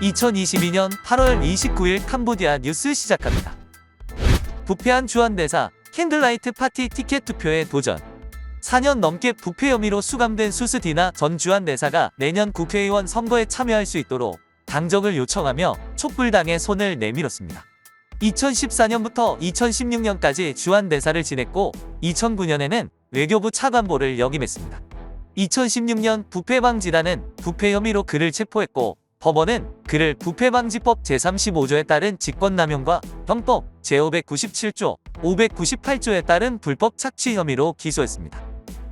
2022년 8월 29일 캄보디아 뉴스 시작합니다. 부패한 주한대사 캔들라이트 파티 티켓 투표에 도전 4년 넘게 부패 혐의로 수감된 수스디나 전 주한대사가 내년 국회의원 선거에 참여할 수 있도록 당적을 요청하며 촛불당에 손을 내밀었습니다. 2014년부터 2016년까지 주한대사를 지냈고 2009년에는 외교부 차관보를 역임했습니다. 2016년 부패방지단은 부패 혐의로 그를 체포했고 법원은 그를 부패방지법 제35조에 따른 직권남용과 형법 제597조, 598조에 따른 불법 착취 혐의로 기소했습니다.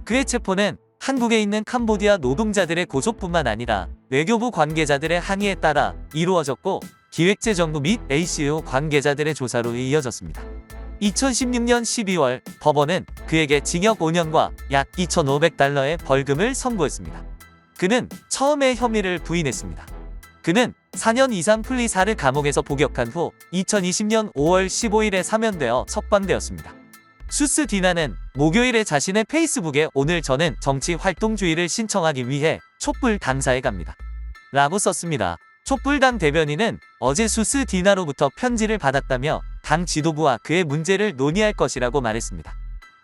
그의 체포는 한국에 있는 캄보디아 노동자들의 고소뿐만 아니라 외교부 관계자들의 항의에 따라 이루어졌고 기획재정부 및 ACU 관계자들의 조사로 이어졌습니다. 2016년 12월 법원은 그에게 징역 5년과 약 2,500달러의 벌금을 선고했습니다. 그는 처음에 혐의를 부인했습니다. 그는 4년 이상 플리사르 감옥에서 복역한 후 2020년 5월 15일에 사면되어 석방되었습니다. 수스 디나는 목요일에 자신의 페이스북에 오늘 저는 정치 활동주의를 신청하기 위해 촛불 당사에 갑니다. 라고 썼습니다. 촛불당 대변인은 어제 수스 디나로부터 편지를 받았다며 당 지도부와 그의 문제를 논의할 것이라고 말했습니다.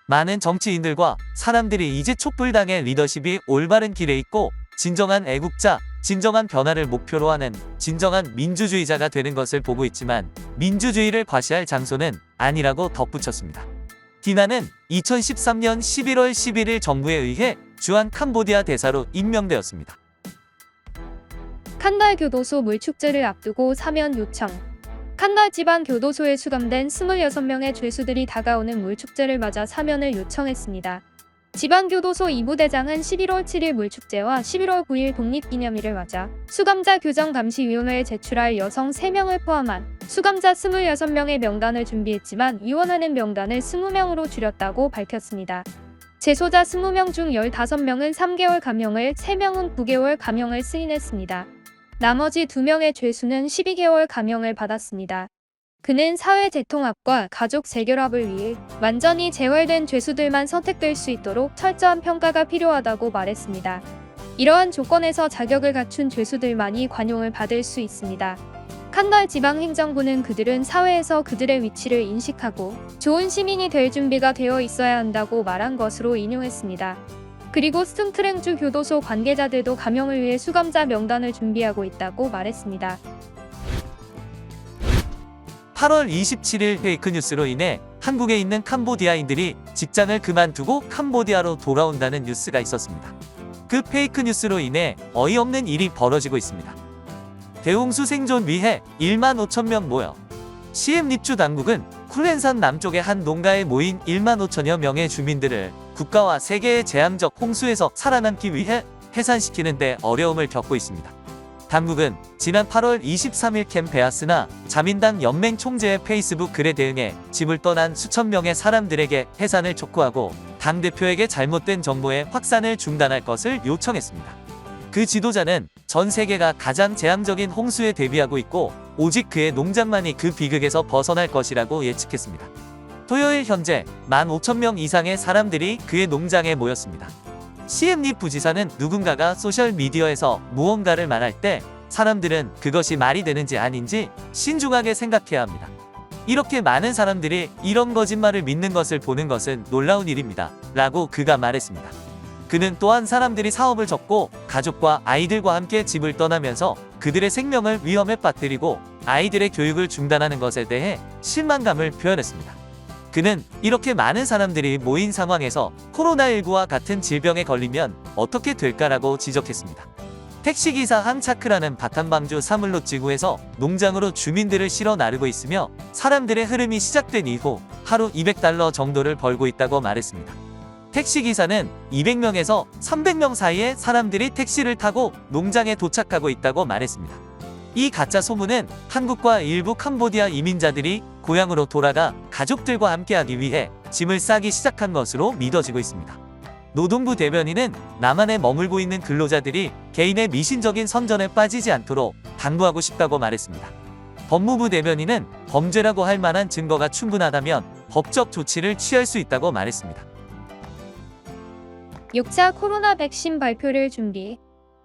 많은 정치인들과 사람들이 이제 촛불당의 리더십이 올바른 길에 있고 진정한 애국자, 진정한 변화를 목표로 하는 진정한 민주주의자가 되는 것을 보고 있지만 민주주의를 과시할 장소는 아니라고 덧붙였습니다. 디나는 2013년 11월 11일 정부에 의해 주한 캄보디아 대사로 임명되었습니다. 칸달 교도소 물축제를 앞두고 사면 요청. 칸달 지방 교도소에 수감된 26명의 죄수들이 다가오는 물축제를 맞아 사면을 요청했습니다. 지방교도소 2부대장은 11월 7일 물축제와 11월 9일 독립기념일을 맞아 수감자 규정 감시위원회에 제출할 여성 3명을 포함한 수감자 26명의 명단을 준비했지만 위원하는 명단을 20명으로 줄였다고 밝혔습니다. 재소자 20명 중 15명은 3개월 감형을, 3명은 9개월 감형을 승인했습니다. 나머지 2명의 죄수는 12개월 감형을 받았습니다. 그는 사회 재통합과 가족 재결합을 위해 완전히 재활된 죄수들만 선택될 수 있도록 철저한 평가가 필요하다고 말했습니다. 이러한 조건에서 자격을 갖춘 죄수들만이 관용을 받을 수 있습니다. 칸달 지방행정부는 그들은 사회에서 그들의 위치를 인식하고 좋은 시민이 될 준비가 되어 있어야 한다고 말한 것으로 인용했습니다. 그리고 스퉁트랭주 교도소 관계자들도 감형을 위해 수감자 명단을 준비하고 있다고 말했습니다. 8월 27일 페이크 뉴스로 인해 한국에 있는 캄보디아인들이 직장을 그만두고 캄보디아로 돌아온다는 뉴스가 있었습니다. 그 페이크 뉴스로 인해 어이없는 일이 벌어지고 있습니다. 대홍수 생존 위해 1만 5천 명 모여 시엠 립주 당국은 쿨렌산 남쪽의 한 농가에 모인 1만 5천여 명의 주민들을 국가와 세계의 재앙적 홍수에서 살아남기 위해 해산시키는데 어려움을 겪고 있습니다. 당국은 지난 8월 23일 캠 베아스나 자민당 연맹 총재의 페이스북 글에 대응해 집을 떠난 수천 명의 사람들에게 해산을 촉구하고 당대표에게 잘못된 정보의 확산을 중단할 것을 요청했습니다. 그 지도자는 전 세계가 가장 재앙적인 홍수에 대비하고 있고 오직 그의 농장만이 그 비극에서 벗어날 것이라고 예측했습니다. 토요일 현재 15,000명 이상의 사람들이 그의 농장에 모였습니다. CM리 부지사는 누군가가 소셜미디어에서 무언가를 말할 때 사람들은 그것이 말이 되는지 아닌지 신중하게 생각해야 합니다. 이렇게 많은 사람들이 이런 거짓말을 믿는 것을 보는 것은 놀라운 일입니다. 라고 그가 말했습니다. 그는 또한 사람들이 사업을 접고 가족과 아이들과 함께 집을 떠나면서 그들의 생명을 위험에 빠뜨리고 아이들의 교육을 중단하는 것에 대해 실망감을 표현했습니다. 그는 이렇게 많은 사람들이 모인 상황에서 코로나19와 같은 질병에 걸리면 어떻게 될까라고 지적했습니다. 택시기사 한차크라는 바탄방주 사물로 지구에서 농장으로 주민들을 실어 나르고 있으며 사람들의 흐름이 시작된 이후 하루 200달러 정도를 벌고 있다고 말했습니다. 택시기사는 200명에서 300명 사이에 사람들이 택시를 타고 농장에 도착하고 있다고 말했습니다. 이 가짜 소문은 한국과 일부 캄보디아 이민자들이 고향으로 돌아가 가족들과 함께하기 위해 짐을 싸기 시작한 것으로 믿어지고 있습니다. 노동부 대변인은 남한에 머물고 있는 근로자들이 개인의 미신적인 선전에 빠지지 않도록 당부하고 싶다고 말했습니다. 법무부 대변인은 범죄라고 할 만한 증거가 충분하다면 법적 조치를 취할 수 있다고 말했습니다. 6차 코로나 백신 발표를 준비.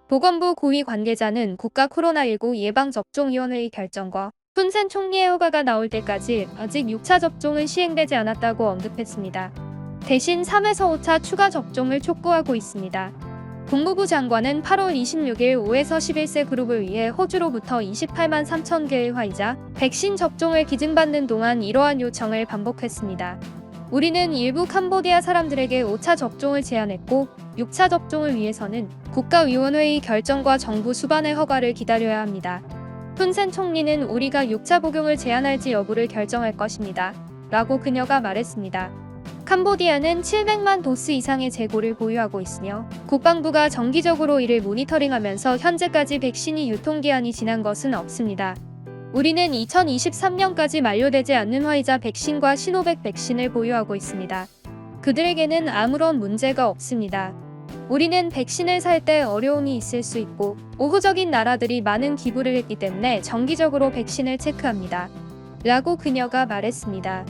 보건부 고위 관계자는 국가 코로나19 예방접종위원회의 결정과 훈센 총리의 허가가 나올 때까지 아직 6차 접종은 시행되지 않았다고 언급했습니다. 대신 3에서 5차 추가 접종을 촉구하고 있습니다. 국무부 장관은 8월 26일 5에서 11세 그룹을 위해 호주로부터 28만 3천 개의 화이자, 백신 접종을 기증받는 동안 이러한 요청을 반복했습니다. 우리는 일부 캄보디아 사람들에게 5차 접종을 제안했고 6차 접종을 위해서는 국가위원회의 결정과 정부 수반의 허가를 기다려야 합니다. 훈센 총리는 우리가 6차 복용을 제한할지 여부를 결정할 것입니다. 라고 그녀가 말했습니다. 캄보디아는 700만 도스 이상의 재고를 보유하고 있으며 국방부가 정기적으로 이를 모니터링하면서 현재까지 백신이 유통기한이 지난 것은 없습니다. 우리는 2023년까지 만료되지 않는 화이자 백신과 시노백 백신을 보유하고 있습니다. 그들에게는 아무런 문제가 없습니다. 우리는 백신을 살 때 어려움이 있을 수 있고 우호적인 나라들이 많은 기부를 했기 때문에 정기적으로 백신을 체크합니다. 라고 그녀가 말했습니다.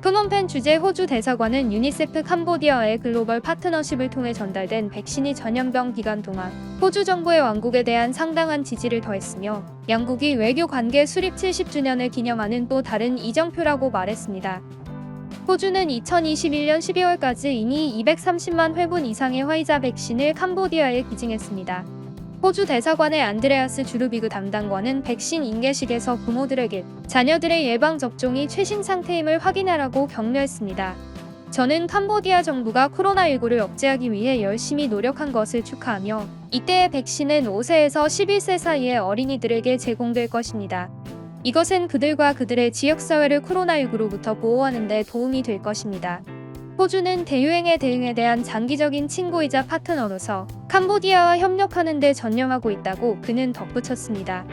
프놈펜 주재 호주 대사관은 유니세프 캄보디아의 글로벌 파트너십을 통해 전달된 백신이 전염병 기간 동안 호주 정부의 왕국에 대한 상당한 지지를 더했으며 양국이 외교 관계 수립 70주년을 기념하는 또 다른 이정표라고 말했습니다. 호주는 2021년 12월까지 이미 230만 회분 이상의 화이자 백신을 캄보디아에 기증했습니다. 호주 대사관의 안드레아스 주루비그 담당관은 백신 인계식에서 부모들에게 자녀들의 예방 접종이 최신 상태임을 확인하라고 격려했습니다. 저는 캄보디아 정부가 코로나19를 억제하기 위해 열심히 노력한 것을 축하하며 이때의 백신은 5세에서 11세 사이의 어린이들에게 제공될 것입니다. 이것은 그들과 그들의 지역사회를 코로나19로부터 보호하는 데 도움이 될 것입니다. 호주는 대유행의 대응에 대한 장기적인 친구이자 파트너로서 캄보디아와 협력하는 데 전념하고 있다고 그는 덧붙였습니다.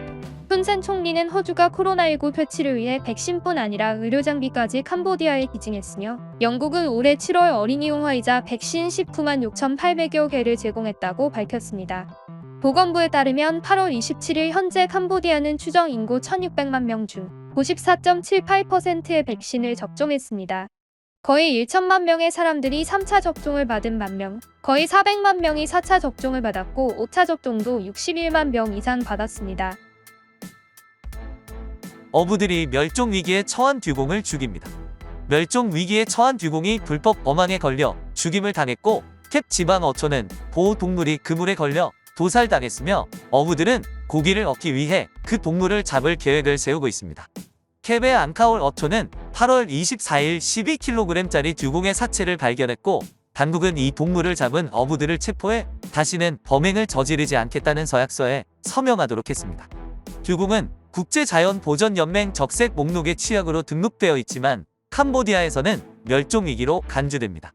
훈센 총리는 호주가 코로나19 퇴치를 위해 백신뿐 아니라 의료장비까지 캄보디아에 기증했으며 영국은 올해 7월 어린이용 화이자 백신 19만 6,800여 개를 제공했다고 밝혔습니다. 보건부에 따르면 8월 27일 현재 캄보디아는 추정 인구 1,600만 명 중 94.78%의 백신을 접종했습니다. 거의 1천만 명의 사람들이 3차 접종을 받은 반면 거의 400만 명이 4차 접종을 받았고 5차 접종도 61만 명 이상 받았습니다. 어부들이 멸종 위기에 처한 듀공을 죽입니다. 멸종 위기에 처한 듀공이 불법 어망에 걸려 죽임을 당했고 캡 지방 어초는 보호 동물이 그물에 걸려 도살당했으며 어부들은 고기를 얻기 위해 그 동물을 잡을 계획을 세우고 있습니다. 캡의 앙카올 어초는 8월 24일 12kg짜리 듀공의 사체를 발견했고 당국은 이 동물을 잡은 어부들을 체포해 다시는 범행을 저지르지 않겠다는 서약서에 서명하도록 했습니다. 듀공은 국제자연보전연맹 적색 목록에 취약으로 등록되어 있지만 캄보디아에서는 멸종위기로 간주됩니다.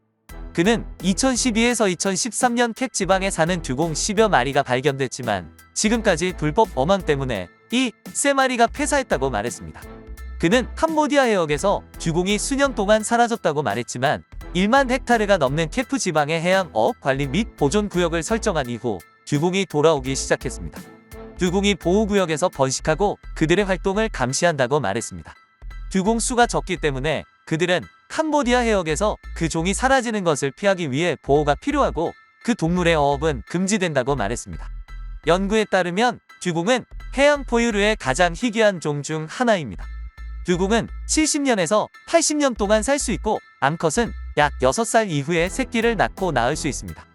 그는 2012에서 2013년 캡 지방에 사는 듀공 10여 마리가 발견됐지만 지금까지 불법 어망 때문에 이 세 마리가 폐사했다고 말했습니다. 그는 캄보디아 해역에서 듀공이 수년 동안 사라졌다고 말했지만 1만 헥타르가 넘는 케프 지방의 해양 어업 관리 및 보존 구역을 설정한 이후 듀공이 돌아오기 시작했습니다. 듀공이 보호구역에서 번식하고 그들의 활동을 감시한다고 말했습니다. 듀공 수가 적기 때문에 그들은 캄보디아 해역에서 그 종이 사라지는 것을 피하기 위해 보호가 필요하고 그 동물의 어업은 금지된다고 말했습니다. 연구에 따르면 듀공은 해양 포유류의 가장 희귀한 종 중 하나입니다. 듀공은 70년에서 80년 동안 살 수 있고 암컷은 약 6살 이후에 새끼를 낳고 낳을 수 있습니다.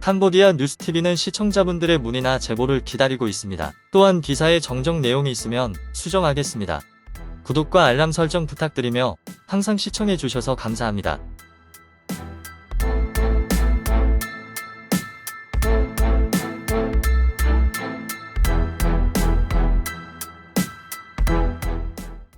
캄보디아 뉴스TV는 시청자분들의 문의나 제보를 기다리고 있습니다. 또한 기사에 정정 내용이 있으면 수정하겠습니다. 구독과 알람 설정 부탁드리며 항상 시청해주셔서 감사합니다.